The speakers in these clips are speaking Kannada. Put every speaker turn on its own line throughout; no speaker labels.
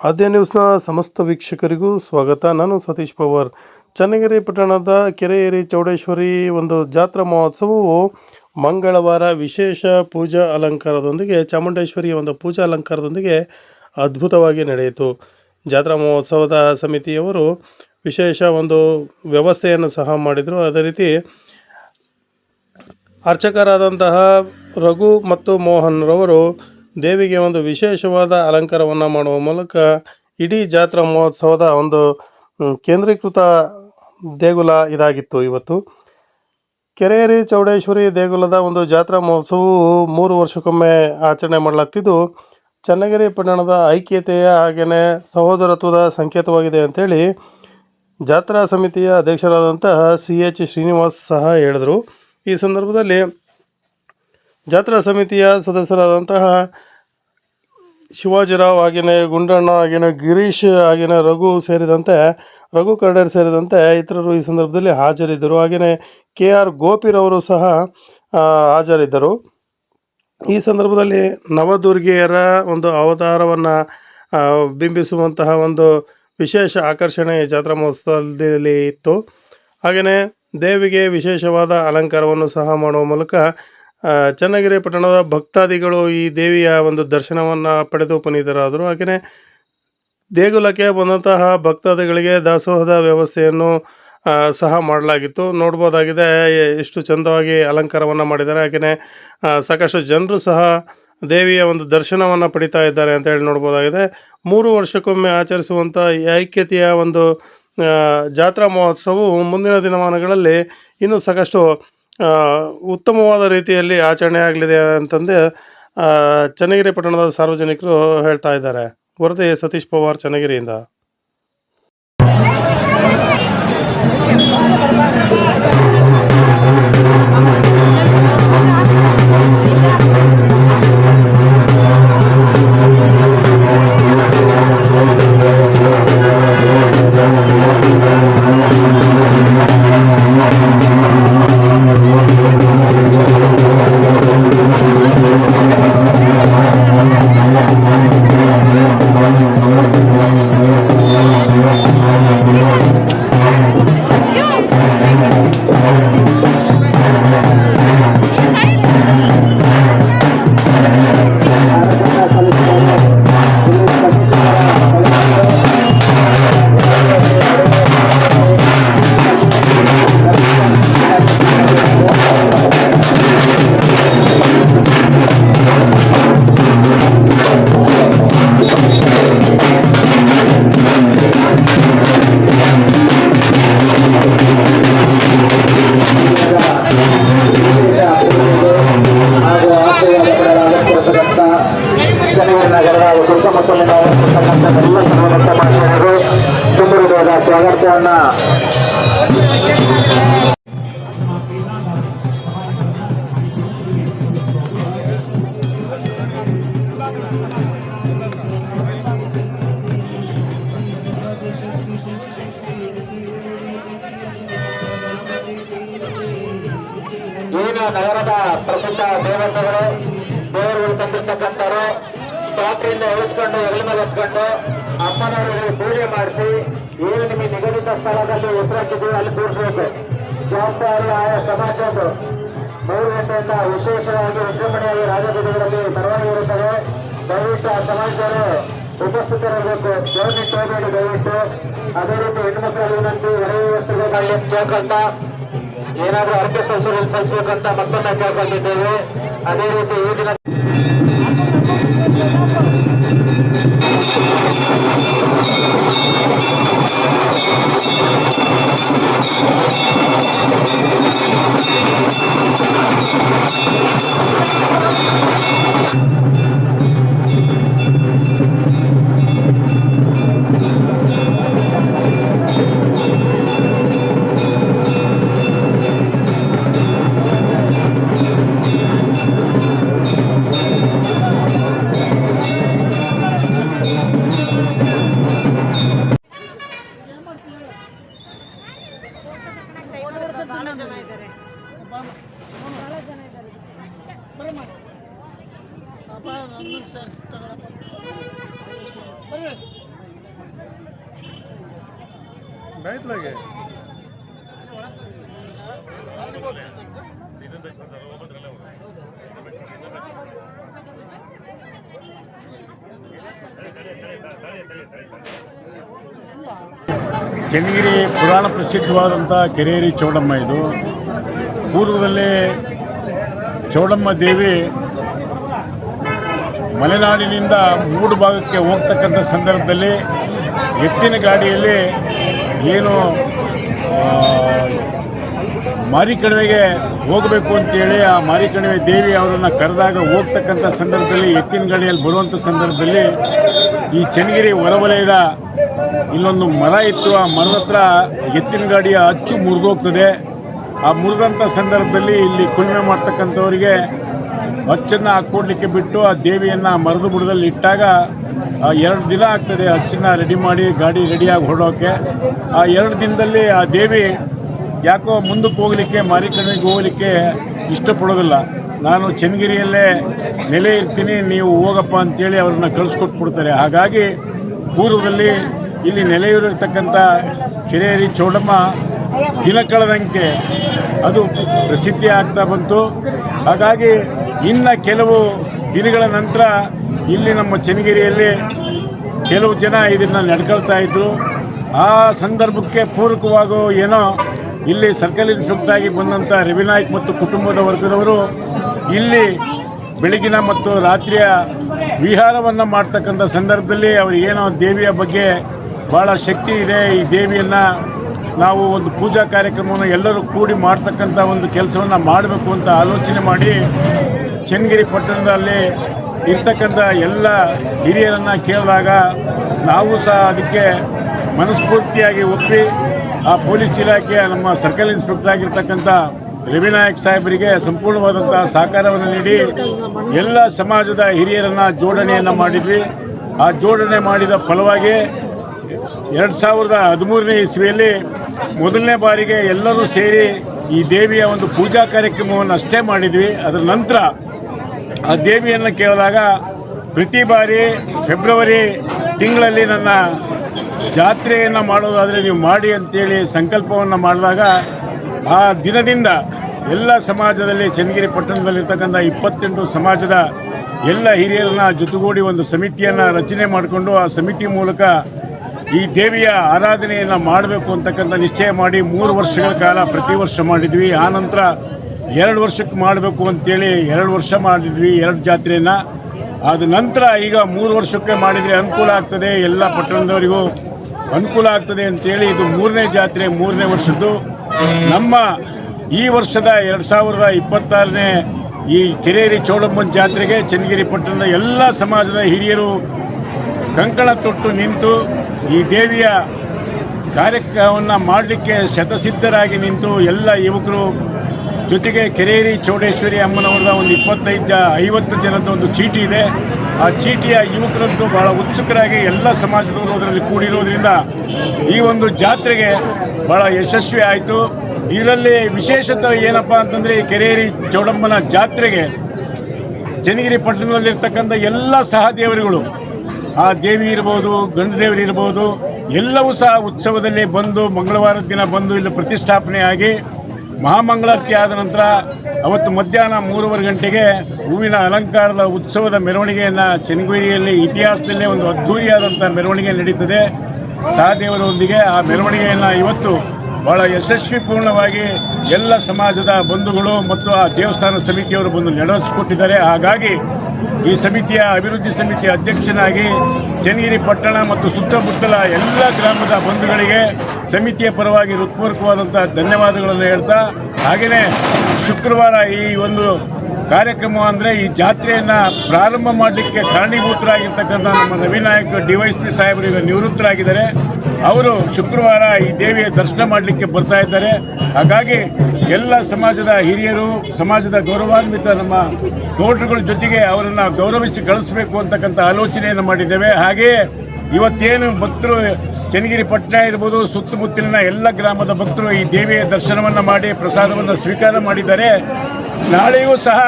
ಆದ್ಯ ನ್ಯೂಸ್ನ ಸಮಸ್ತ ವೀಕ್ಷಕರಿಗೂ ಸ್ವಾಗತ. ನಾನು ಸತೀಶ್ ಪವಾರ್. ಚನ್ನಗಿರಿ ಪಟ್ಟಣದ ಕೆರೆಯೇರಿ ಚೌಡೇಶ್ವರಿ ಒಂದು ಜಾತ್ರಾ ಮಹೋತ್ಸವವು ಮಂಗಳವಾರ ವಿಶೇಷ ಪೂಜಾ ಅಲಂಕಾರದೊಂದಿಗೆ ಚಾಮುಂಡೇಶ್ವರಿಯ ಒಂದು ಪೂಜಾ ಅಲಂಕಾರದೊಂದಿಗೆ ಅದ್ಭುತವಾಗಿ ನಡೆಯಿತು. ಜಾತ್ರಾ ಮಹೋತ್ಸವದ ಸಮಿತಿಯವರು ವಿಶೇಷ ಒಂದು ವ್ಯವಸ್ಥೆಯನ್ನು ಸಹ ಮಾಡಿದರು. ಅದೇ ರೀತಿ ಅರ್ಚಕರಾದಂತಹ ರಘು ಮತ್ತು ಮೋಹನ್ ರವರು ದೇವಿಗೆ ಒಂದು ವಿಶೇಷವಾದ ಅಲಂಕಾರವನ್ನು ಮಾಡುವ ಮೂಲಕ ಇಡೀ ಜಾತ್ರಾ ಮಹೋತ್ಸವದ ಒಂದು ಕೇಂದ್ರೀಕೃತ ದೇಗುಲ ಇದಾಗಿತ್ತು ಇವತ್ತು. ಕೆರೆಯರಿ ಚೌಡೇಶ್ವರಿ ದೇಗುಲದ ಒಂದು ಜಾತ್ರಾ ಮಹೋತ್ಸವವು ಮೂರು ವರ್ಷಕ್ಕೊಮ್ಮೆ ಆಚರಣೆ ಮಾಡಲಾಗ್ತಿದ್ದು, ಚನ್ನಗಿರಿ ಪಟ್ಟಣದ ಐಕ್ಯತೆಯ ಹಾಗೆಯೇ ಸಹೋದರತ್ವದ ಸಂಕೇತವಾಗಿದೆ ಅಂಥೇಳಿ ಜಾತ್ರಾ ಸಮಿತಿಯ ಅಧ್ಯಕ್ಷರಾದಂತಹ ಸಿ ಎಚ್ ಶ್ರೀನಿವಾಸ್ ಸಹ ಹೇಳಿದರು. ಈ ಸಂದರ್ಭದಲ್ಲಿ ಜಾತ್ರಾ ಸಮಿತಿಯ ಸದಸ್ಯರಾದಂತಹ ಶಿವಾಜಿರಾವ್ ಆಗಿನೇ, ಗುಂಡಣ್ಣ ಆಗಿನೇ, ಗಿರೀಶ್ ಆಗಿನ, ರಘು ಸೇರಿದಂತೆ, ರಘು ಕರ್ಡರ್ ಸೇರಿದಂತೆ ಇತರರು ಈ ಸಂದರ್ಭದಲ್ಲಿ ಹಾಜರಿದ್ದರು. ಹಾಗೆಯೇ ಕೆ ಆರ್ ಗೋಪಿರವರು ಸಹ ಹಾಜರಿದ್ದರು. ಈ ಸಂದರ್ಭದಲ್ಲಿ ನವದುರ್ಗೆಯರ ಒಂದು ಅವತಾರವನ್ನು ಬಿಂಬಿಸುವಂತಹ ಒಂದು ವಿಶೇಷ ಆಕರ್ಷಣೆ ಜಾತ್ರಾ ಮಹೋತ್ಸವದಲ್ಲಿ ಇತ್ತು. ಹಾಗೆಯೇ ದೇವಿಗೆ ವಿಶೇಷವಾದ ಅಲಂಕಾರವನ್ನು ಸಹ ಮಾಡುವ ಮೂಲಕ ಚನ್ನಗಿರಿ ಪಟ್ಟಣದ ಭಕ್ತಾದಿಗಳು ಈ ದೇವಿಯ ಒಂದು ದರ್ಶನವನ್ನು ಪಡೆದು ಪುನೀತರಾದರು. ಹಾಗೆಯೇ ದೇಗುಲಕ್ಕೆ ಬಂದಂತಹ ಭಕ್ತಾದಿಗಳಿಗೆ ದಾಸೋಹದ ವ್ಯವಸ್ಥೆಯನ್ನು ಸಹ ಮಾಡಲಾಗಿತ್ತು. ನೋಡ್ಬೋದಾಗಿದೆ, ಎಷ್ಟು ಚಂದವಾಗಿ ಅಲಂಕಾರವನ್ನು ಮಾಡಿದ್ದಾರೆ. ಹಾಗೆಯೇ ಸಾಕಷ್ಟು ಜನರು ಸಹ ದೇವಿಯ ಒಂದು ದರ್ಶನವನ್ನು ಪಡಿತಾ ಇದ್ದಾರೆ ಅಂತ ಹೇಳಿ ನೋಡ್ಬೋದಾಗಿದೆ. ಮೂರು ವರ್ಷಕ್ಕೊಮ್ಮೆ ಆಚರಿಸುವಂಥ ಐಕ್ಯತೆಯ ಒಂದು ಜಾತ್ರಾ ಮಹೋತ್ಸವವು ಮುಂದಿನ ದಿನಮಾನಗಳಲ್ಲಿ ಇನ್ನೂ ಸಾಕಷ್ಟು ಉತ್ತಮವಾದ ರೀತಿಯಲ್ಲಿ ಆಚರಣೆ ಆಗಲಿದೆ ಅಂತಂದು ಚನ್ನಗಿರಿ ಪಟ್ಟಣದ ಸಾರ್ವಜನಿಕರು ಹೇಳ್ತಾ ಇದ್ದಾರೆ. ವರದಿ ಸತೀಶ್ ಪವಾರ್ ಚನ್ನಗಿರಿಯಿಂದ.
ನಗರದ ಪ್ರಸಿದ್ಧ ದೇವತೆಗಳು ದೇವರುಗಳು ತಂದಿರ್ತಕ್ಕಂಥವ್ರು ಟ್ಯಾಕ್ಟ್ರಿಯಿಂದ ಎಳಿಸ್ಕೊಂಡು ಹೆಗಲ ಮೇಲೆ ಹತ್ಕೊಂಡು ಅಮ್ಮನವರಿಗೆ ಪೂಜೆ ಮಾಡಿಸಿ ಏನು ನಿಮಗೆ ನಿಗದಿತ ಸ್ಥಳದಲ್ಲಿ ಹೆಸರಾಕಿದ್ದೀವಿ ಅಲ್ಲಿ ಕೂರಿಸಬೇಕು. ಜವಾಬ್ದಾರಿ ಆಯಾ ಸಮಾಜದ್ದು. ಮೂರು ಗಂಟೆಯಿಂದ ವಿಶೇಷವಾಗಿ ವಿಜೃಂಭಣೆಯಾಗಿ ರಾಜಬೀದಿಗಳಲ್ಲಿ ಮೆರವಣಿಗೆ ಇರುತ್ತದೆ. ದಯವಿಟ್ಟು ಆ ಸಮಾಜದವರು ಉಪಸ್ಥಿತರಿರಬೇಕು. ಗೌರ್ಮೆಂಟ್ ಹೋಗಬೇಡಿ ದಯವಿಟ್ಟು. ಅದೇ ರೀತಿ ಹೆಣ್ಮಕ್ಳ ವಿನಂತಿ ಒಡವೆ ವಸ್ತುಗಳು ಕೇಳ್ಕೊಂತ ಏನಾದರೂ ಅರ್ಥ ಸಲ್ಲಿಸಲು ಸಲ್ಲಿಸಬೇಕಂತ ಮತ್ತೊಮ್ಮೆ ಕೇಳ್ಕೊಂಡಿದ್ದೇವೆ ಅದೇ ರೀತಿ ಈ ದಿನ
ಬಹಳ
बैठलागे
ಚನ್ನಗಿರಿ ಪುರಾಣ ಪ್ರಸಿದ್ಧವಾದಂಥ ಕೆರೇರಿ ಚೌಡಮ್ಮ ಇದು. ಪೂರ್ವದಲ್ಲೇ ಚೌಡಮ್ಮ ದೇವಿ ಮಲೆನಾಡಿನಿಂದ ಮೂಡು ಭಾಗಕ್ಕೆ ಹೋಗ್ತಕ್ಕಂಥ ಸಂದರ್ಭದಲ್ಲಿ ಎತ್ತಿನ ಗಾಡಿಯಲ್ಲಿ ಏನು ಮಾರಿ ಕಣಿವೆಗೆ ಹೋಗಬೇಕು ಅಂತೇಳಿ ಆ ಮಾರಿಕಣಿವೆ ದೇವಿ ಅವರನ್ನು ಕರೆದಾಗ ಹೋಗ್ತಕ್ಕಂಥ ಸಂದರ್ಭದಲ್ಲಿ, ಎತ್ತಿನ ಗಾಡಿಯಲ್ಲಿ ಬರುವಂಥ ಸಂದರ್ಭದಲ್ಲಿ ಈ ಚನ್ನಗಿರಿ ಹೊರವಲಯದ ಇಲ್ಲೊಂದು ಮರ ಇತ್ತು. ಆ ಮರದ ಹತ್ರ ಎತ್ತಿನ ಗಾಡಿಯ ಅಚ್ಚು ಮುರಿದೋಗ್ತದೆ. ಆ ಮುರಿದಂಥ ಸಂದರ್ಭದಲ್ಲಿ ಇಲ್ಲಿ ಕುಲ್ಮೆ ಮಾಡ್ತಕ್ಕಂಥವರಿಗೆ ಅಚ್ಚನ್ನು ಹಾಕ್ಕೊಡ್ಲಿಕ್ಕೆ ಬಿಟ್ಟು ಆ ದೇವಿಯನ್ನು ಮರದ ಬುಡದಲ್ಲಿ ಇಟ್ಟಾಗ ಎರಡು ದಿನ ಆಗ್ತದೆ ಅಚ್ಚನ್ನು ರೆಡಿ ಮಾಡಿ ಗಾಡಿ ರೆಡಿಯಾಗಿ ಹೊರಡೋಕೆ. ಆ ಎರಡು ದಿನದಲ್ಲಿ ಆ ದೇವಿ ಯಾಕೋ ಮುಂದಕ್ಕೆ ಹೋಗಲಿಕ್ಕೆ ಮಾರಿಕಣಿಗೆ ಹೋಗಲಿಕ್ಕೆ ಇಷ್ಟಪಡೋದಿಲ್ಲ. ನಾನು ಚನ್ನಗಿರಿಯಲ್ಲೇ ನೆಲೆ ಇರ್ತೀನಿ, ನೀವು ಹೋಗಪ್ಪ ಅಂತೇಳಿ ಅವ್ರನ್ನ ಕಳಿಸ್ಕೊಟ್ಬಿಡ್ತಾರೆ. ಹಾಗಾಗಿ ಪೂರ್ವದಲ್ಲಿ ಇಲ್ಲಿ ನೆಲೆಯೂರಿರ್ತಕ್ಕಂಥ ಕೆರೆಯರಿ ಚೌಡಮ್ಮ ದಿನ ಕಳೆದಂತೆ ಅದು ಪ್ರಸಿದ್ಧಿ ಆಗ್ತಾ ಬಂತು. ಹಾಗಾಗಿ ಇನ್ನು ಕೆಲವು ದಿನಗಳ ನಂತರ ಇಲ್ಲಿ ನಮ್ಮ ಚನ್ನಗಿರಿಯಲ್ಲಿ ಕೆಲವು ಜನ ಇದನ್ನು ನಡ್ಕೊಳ್ತಾ ಇದ್ದರು ಆ ಸಂದರ್ಭಕ್ಕೆ ಪೂರಕವಾಗೋ ಏನೋ ಇಲ್ಲಿ ಸರ್ಕಲ್ ಇನ್ಸ್ಪೆಕ್ಟರ್ ಆಗಿ ಬಂದಂಥ ರವಿನಾಯ್ಕ್ ಮತ್ತು ಕುಟುಂಬದ ವರ್ಗದವರು ಇಲ್ಲಿ ಬೆಳಗಿನ ಮತ್ತು ರಾತ್ರಿಯ ವಿಹಾರವನ್ನು ಮಾಡ್ತಕ್ಕಂಥ ಸಂದರ್ಭದಲ್ಲಿ ಅವರಿಗೇನೋ ದೇವಿಯ ಬಗ್ಗೆ ಭಾಳ ಶಕ್ತಿ ಇದೆ. ಈ ದೇವಿಯನ್ನು ನಾವು ಒಂದು ಪೂಜಾ ಕಾರ್ಯಕ್ರಮವನ್ನು ಎಲ್ಲರೂ ಕೂಡಿ ಮಾಡ್ತಕ್ಕಂಥ ಒಂದು ಕೆಲಸವನ್ನು ಮಾಡಬೇಕು ಅಂತ ಆಲೋಚನೆ ಮಾಡಿ ಚನ್ನಗಿರಿ ಪಟ್ಟಣದಲ್ಲಿ ಇರ್ತಕ್ಕಂಥ ಎಲ್ಲ ಹಿರಿಯರನ್ನು ಕೇಳಿದಾಗ ನಾವು ಸಹ ಅದಕ್ಕೆ ಮನಸ್ಫೂರ್ತಿಯಾಗಿ ಒಪ್ಪಿ ಆ ಪೊಲೀಸ್ ಇಲಾಖೆಯ ನಮ್ಮ ಸರ್ಕಲ್ ಇನ್ಸ್ಪೆಕ್ಟರ್ ಆಗಿರ್ತಕ್ಕಂಥ ರವಿನಾಯಕ್ ಸಾಹೇಬರಿಗೆ ಸಂಪೂರ್ಣವಾದಂಥ ಸಹಕಾರವನ್ನು ನೀಡಿ ಎಲ್ಲ ಸಮಾಜದ ಹಿರಿಯರನ್ನು ಜೋಡಣೆಯನ್ನು ಮಾಡಿದ್ವಿ. ಆ ಜೋಡಣೆ ಮಾಡಿದ ಫಲವಾಗಿ ಎರಡು ಸಾವಿರದ ಹದಿಮೂರನೇ ಇಸ್ವಿಯಲ್ಲಿ ಮೊದಲನೇ ಬಾರಿಗೆ ಎಲ್ಲರೂ ಸೇರಿ ಈ ದೇವಿಯ ಒಂದು ಪೂಜಾ ಕಾರ್ಯಕ್ರಮವನ್ನು ಅಷ್ಟೇ ಮಾಡಿದ್ವಿ. ಅದರ ನಂತರ ಆ ದೇವಿಯನ್ನು ಕೇಳಿದಾಗ ಪ್ರತಿ ಬಾರಿ ಫೆಬ್ರವರಿ ತಿಂಗಳಲ್ಲಿ ನನ್ನ ಜಾತ್ರೆಯನ್ನು ಮಾಡೋದಾದರೆ ನೀವು ಮಾಡಿ ಅಂತೇಳಿ ಸಂಕಲ್ಪವನ್ನು ಮಾಡಿದಾಗ ಆ ದಿನದಿಂದ ಎಲ್ಲ ಸಮಾಜದಲ್ಲಿ, ಚನ್ನಗಿರಿ ಪಟ್ಟಣದಲ್ಲಿರ್ತಕ್ಕಂಥ ಇಪ್ಪತ್ತೆಂಟು ಸಮಾಜದ ಎಲ್ಲ ಹಿರಿಯರನ್ನ ಜೊತೆಗೂಡಿ ಒಂದು ಸಮಿತಿಯನ್ನು ರಚನೆ ಮಾಡಿಕೊಂಡು ಆ ಸಮಿತಿ ಮೂಲಕ ಈ ದೇವಿಯ ಆರಾಧನೆಯನ್ನು ಮಾಡಬೇಕು ಅಂತಕ್ಕಂಥ ನಿಶ್ಚಯ ಮಾಡಿ ಮೂರು ವರ್ಷಗಳ ಕಾಲ ಪ್ರತಿ ವರ್ಷ ಮಾಡಿದ್ವಿ. ಆನಂತರ ಎರಡು ವರ್ಷಕ್ಕೆ ಮಾಡಬೇಕು ಅಂತೇಳಿ ಎರಡು ವರ್ಷ ಮಾಡಿದ್ವಿ, ಎರಡು ಜಾತ್ರೆಯನ್ನು. ಆದ ನಂತರ ಈಗ ಮೂರು ವರ್ಷಕ್ಕೆ ಮಾಡಿದರೆ ಅನುಕೂಲ ಆಗ್ತದೆ, ಎಲ್ಲ ಪಟ್ಟಣದವರಿಗೂ ಅನುಕೂಲ ಆಗ್ತದೆ ಅಂತೇಳಿ ಇದು ಮೂರನೇ ಜಾತ್ರೆ, ಮೂರನೇ ವರ್ಷದ್ದು. ನಮ್ಮ ಈ ವರ್ಷದ ಎರಡು ಸಾವಿರದ ಇಪ್ಪತ್ತಾರನೇ ಈ ಕೆರೇರಿ ಚೌಡಮ್ಮನ ಜಾತ್ರೆಗೆ ಚನ್ನಗಿರಿ ಪಟ್ಟಣದ ಎಲ್ಲ ಸಮಾಜದ ಹಿರಿಯರು ಕಂಕಣ ತೊಟ್ಟು ನಿಂತು ಈ ದೇವಿಯ ಕಾರ್ಯಕ್ರಮವನ್ನು ಮಾಡಲಿಕ್ಕೆ ಶತಸಿದ್ಧರಾಗಿ ನಿಂತು ಎಲ್ಲ ಯುವಕರು ಜೊತೆಗೆ ಕೆರೇರಿ ಚೌಡೇಶ್ವರಿ ಅಮ್ಮನವರದ ಒಂದು ಇಪ್ಪತ್ತೈದು ಐವತ್ತು ಜನದ ಒಂದು ಚೀಟಿ ಇದೆ. ಆ ಚೀಟಿಯ ಯುವಕರಂತೂ ಬಹಳ ಉತ್ಸುಕರಾಗಿ ಎಲ್ಲ ಸಮಾಜದವರು ಅದರಲ್ಲಿ ಕೂಡಿರೋದ್ರಿಂದ ಈ ಒಂದು ಜಾತ್ರೆಗೆ ಬಹಳ ಯಶಸ್ವಿ ಆಯಿತು. ಇದರಲ್ಲಿ ವಿಶೇಷತೆ ಏನಪ್ಪ ಅಂತಂದರೆ ಈ ಕೆರೇರಿ ಚೌಡಮ್ಮನ ಜಾತ್ರೆಗೆ ಚನ್ನಗಿರಿ ಪಟ್ಟಣದಲ್ಲಿರ್ತಕ್ಕಂಥ ಎಲ್ಲ ಸಹ ದೇವರುಗಳು ಆ ದೇವಿ ಇರ್ಬೋದು ಗಂಡು ಇರ್ಬೋದು, ಎಲ್ಲವೂ ಸಹ ಉತ್ಸವದಲ್ಲಿ ಬಂದು ಮಂಗಳವಾರದ ದಿನ ಬಂದು ಇಲ್ಲಿ ಪ್ರತಿಷ್ಠಾಪನೆ ಆಗಿ ಮಹಾಮಂಗಳಾರತಿ ಆದ ನಂತರ ಅವತ್ತು ಮಧ್ಯಾಹ್ನ ಮೂರುವರೆ ಗಂಟೆಗೆ ಹೂವಿನ ಅಲಂಕಾರದ ಉತ್ಸವದ ಮೆರವಣಿಗೆಯನ್ನು ಚನ್ನಗಿರಿಯಲ್ಲಿ ಇತಿಹಾಸದಲ್ಲೇ ಒಂದು ಅದ್ಧೂರಿಯಾದಂಥ ಮೆರವಣಿಗೆ ನಡೀತದೆ. ಸಹದೇವರೊಂದಿಗೆ ಆ ಮೆರವಣಿಗೆಯನ್ನು ಇವತ್ತು ಬಹಳ ಯಶಸ್ವಿಪೂರ್ಣವಾಗಿ ಎಲ್ಲ ಸಮಾಜದ ಬಂಧುಗಳು ಮತ್ತು ಆ ದೇವಸ್ಥಾನ ಸಮಿತಿಯವರು ಬಂದು ನಡೆಸಿಕೊಟ್ಟಿದ್ದಾರೆ. ಹಾಗಾಗಿ ಈ ಸಮಿತಿಯ ಅಭಿವೃದ್ಧಿ ಸಮಿತಿಯ ಅಧ್ಯಕ್ಷನಾಗಿ ಚನ್ನಗಿರಿ ಪಟ್ಟಣ ಮತ್ತು ಸುತ್ತಮುತ್ತಲ ಎಲ್ಲ ಗ್ರಾಮದ ಬಂಧುಗಳಿಗೆ ಸಮಿತಿಯ ಪರವಾಗಿ ಹೃತ್ಪೂರ್ವಕವಾದಂಥ ಧನ್ಯವಾದಗಳನ್ನು ಹೇಳ್ತಾ, ಹಾಗೆಯೇ ಶುಕ್ರವಾರ ಈ ಒಂದು ಕಾರ್ಯಕ್ರಮ ಅಂದರೆ ಈ ಜಾತ್ರೆಯನ್ನು ಪ್ರಾರಂಭ ಮಾಡಲಿಕ್ಕೆ ಕಾರಣೀಭೂತರಾಗಿರ್ತಕ್ಕಂಥ ನಮ್ಮ ರವಿನಾಯಕ್ ಡಿ ವೈ ಪಿ ಸಾಹೇಬರು ಈಗ ನಿವೃತ್ತರಾಗಿದ್ದಾರೆ. ಅವರು ಶುಕ್ರವಾರ ಈ ದೇವಿಯ ದರ್ಶನ ಮಾಡಲಿಕ್ಕೆ ಬರ್ತಾ ಇದ್ದಾರೆ. ಹಾಗಾಗಿ ಎಲ್ಲ ಸಮಾಜದ ಹಿರಿಯರು, ಸಮಾಜದ ಗೌರವಾನ್ವಿತ ನಮ್ಮ ಗೌಡ್ರುಗಳ ಜೊತೆಗೆ ಅವರನ್ನು ಗೌರವಿಸಿ ಕಳಿಸ್ಬೇಕು ಅಂತಕ್ಕಂಥ ಆಲೋಚನೆಯನ್ನು ಮಾಡಿದ್ದೇವೆ. ಹಾಗೆಯೇ ಇವತ್ತೇನು ಭಕ್ತರು ಚನ್ನಗಿರಿ ಪಟ್ಟಣ ಇರ್ಬೋದು, ಸುತ್ತಮುತ್ತಲಿನ ಎಲ್ಲ ಗ್ರಾಮದ ಭಕ್ತರು ಈ ದೇವಿಯ ದರ್ಶನವನ್ನು ಮಾಡಿ, ಪ್ರಸಾದವನ್ನು ಸ್ವೀಕಾರ ಮಾಡಿದ್ದಾರೆ. ನಾಳೆಯೂ ಸಹ,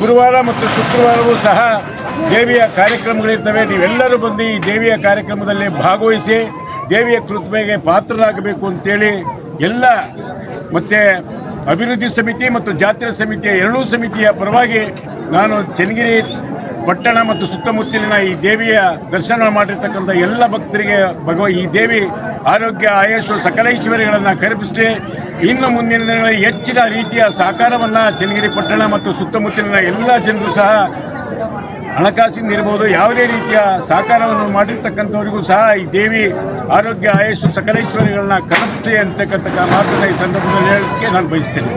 ಗುರುವಾರ ಮತ್ತು ಶುಕ್ರವಾರವೂ ಸಹ ದೇವಿಯ ಕಾರ್ಯಕ್ರಮಗಳಿರ್ತವೆ. ನೀವೆಲ್ಲರೂ ಬಂದು ಈ ದೇವಿಯ ಕಾರ್ಯಕ್ರಮದಲ್ಲಿ ಭಾಗವಹಿಸಿ ದೇವಿಯ ಕೃತ್ಮೆಗೆ ಪಾತ್ರರಾಗಬೇಕು ಅಂತೇಳಿ ಎಲ್ಲ ಮತ್ತು ಅಭಿವೃದ್ಧಿ ಸಮಿತಿ ಮತ್ತು ಜಾತ್ರಾ ಸಮಿತಿಯ ಎರಡೂ ಸಮಿತಿಯ ಪರವಾಗಿ ನಾನು ಚನ್ನಗಿರಿ ಪಟ್ಟಣ ಮತ್ತು ಸುತ್ತಮುತ್ತಲಿನ ಈ ದೇವಿಯ ದರ್ಶನ ಮಾಡಿರ್ತಕ್ಕಂಥ ಎಲ್ಲ ಭಕ್ತರಿಗೆ ಭಗವ, ಈ ದೇವಿ ಆರೋಗ್ಯ, ಆಯಸ್ಸು, ಸಕಲ ಐಶ್ವರ್ಯಗಳನ್ನು ಕಲ್ಪಿಸಿ ಇನ್ನು ಮುಂದಿನ ದಿನಗಳಲ್ಲಿ ಹೆಚ್ಚಿನ ರೀತಿಯ ಸಹಕಾರವನ್ನು ಚನ್ನಗಿರಿ ಪಟ್ಟಣ ಮತ್ತು ಸುತ್ತಮುತ್ತಲಿನ ಎಲ್ಲ ಜನರು ಸಹ ಹಣಕಾಸಿನಿರ್ಬೋದು ಯಾವುದೇ ರೀತಿಯ ಸಹಕಾರವನ್ನು ಮಾಡಿರ್ತಕ್ಕಂಥವರಿಗೂ ಸಹ ಈ ದೇವಿ ಆರೋಗ್ಯ ಆಯಸ್ಸು ಸಕಲೇಶ್ವರಿಗಳನ್ನ ಕನಪಿಸಿ ಅಂತಕ್ಕಂಥ ಮಾತನ್ನು ಈ ಸಂದರ್ಭದಲ್ಲಿ ಹೇಳಕ್ಕೆ ನಾನು ಬಯಸ್ತೇನೆ.